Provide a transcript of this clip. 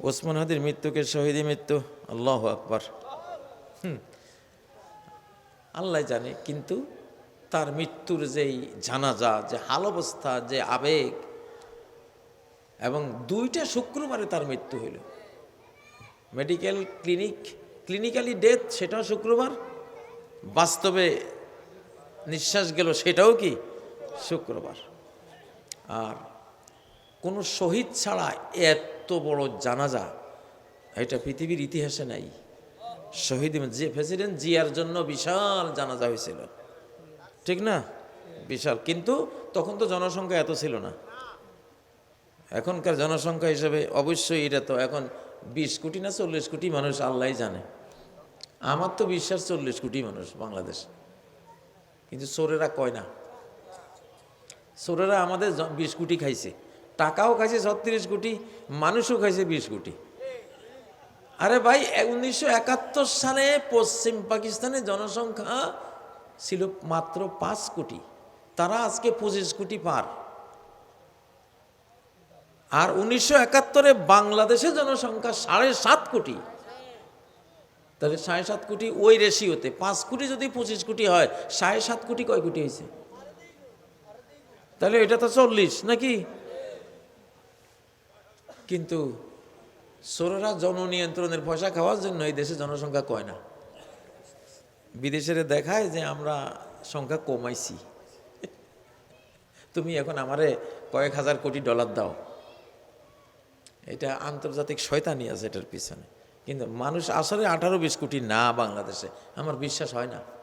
ওসমান হাদির মৃত্যুকে শহীদি মৃত্যু, আল্লাহ আকবার। হুম, আল্লাহ জানে, কিন্তু তার মৃত্যুর যেই জানাজা, যে হাল অবস্থা যে আবেগ, এবং দুইটা শুক্রবারে তার মৃত্যু হইল। মেডিকেল ক্লিনিক, ক্লিনিক্যালি ডেথ, সেটাও শুক্রবার। বাস্তবে নিঃশ্বাস গেল, সেটাও কি? শুক্রবার। আর কোনো শহীদ ছাড়া এত বড় জানাজা এটা পৃথিবীর ইতিহাসে নাই। শহীদ যে প্রেসিডেন্ট জিয়ার জন্য বিশাল জানাজা হয়েছিল। ঠিক না? বিশাল। কিন্তু তখন তো জনসংখ্যা এত ছিল না। এখনকার জনসংখ্যা হিসেবে অবশ্যই এটা তো এখন বিশ কোটি না চল্লিশ কোটি মানুষ আল্লাহ জানে। আমার তো বিশ্বাস চল্লিশ কোটি মানুষ বাংলাদেশ। কিন্তু চোরেরা কয় না? চোরেরা আমাদের বিশ কোটি খাইছে। টাকাও খাইছে ছত্রিশ কোটি, মানুষও খাইছে বিশ কোটি। আরে ভাই উনিশশো একাত্তর সালে পশ্চিম পাকিস্তানের জনসংখ্যা ছিল মাত্র পাঁচ কোটি। তারা আজকে পঁচিশ কোটি পার। আর উনিশশো একাত্তরে বাংলাদেশের জনসংখ্যা সাড়ে সাত কোটি। তাহলে সাড়ে সাত কোটি ওই রেশিওতে পাঁচ কোটি যদি পঁচিশ কোটি হয়, সাড়ে সাত কোটি কয় কোটি হয়েছে? তাহলে এটা তো চল্লিশ, নাকি? কিন্তু সোরেরা জননিয়ন্ত্রণের পয়সা খাওয়ার জন্য এই দেশে জনসংখ্যা কয় না। বিদেশের দেখায় যে আমরা সংখ্যা কমাইছি। তুমি এখন আমারে কয়েক হাজার কোটি ডলার দাও। এটা আন্তর্জাতিক শয়তানি আছে এটার পিছনে। কিন্তু মানুষ আসলে আঠারো বিশ কোটি না বাংলাদেশে। আমার বিশ্বাস হয় না।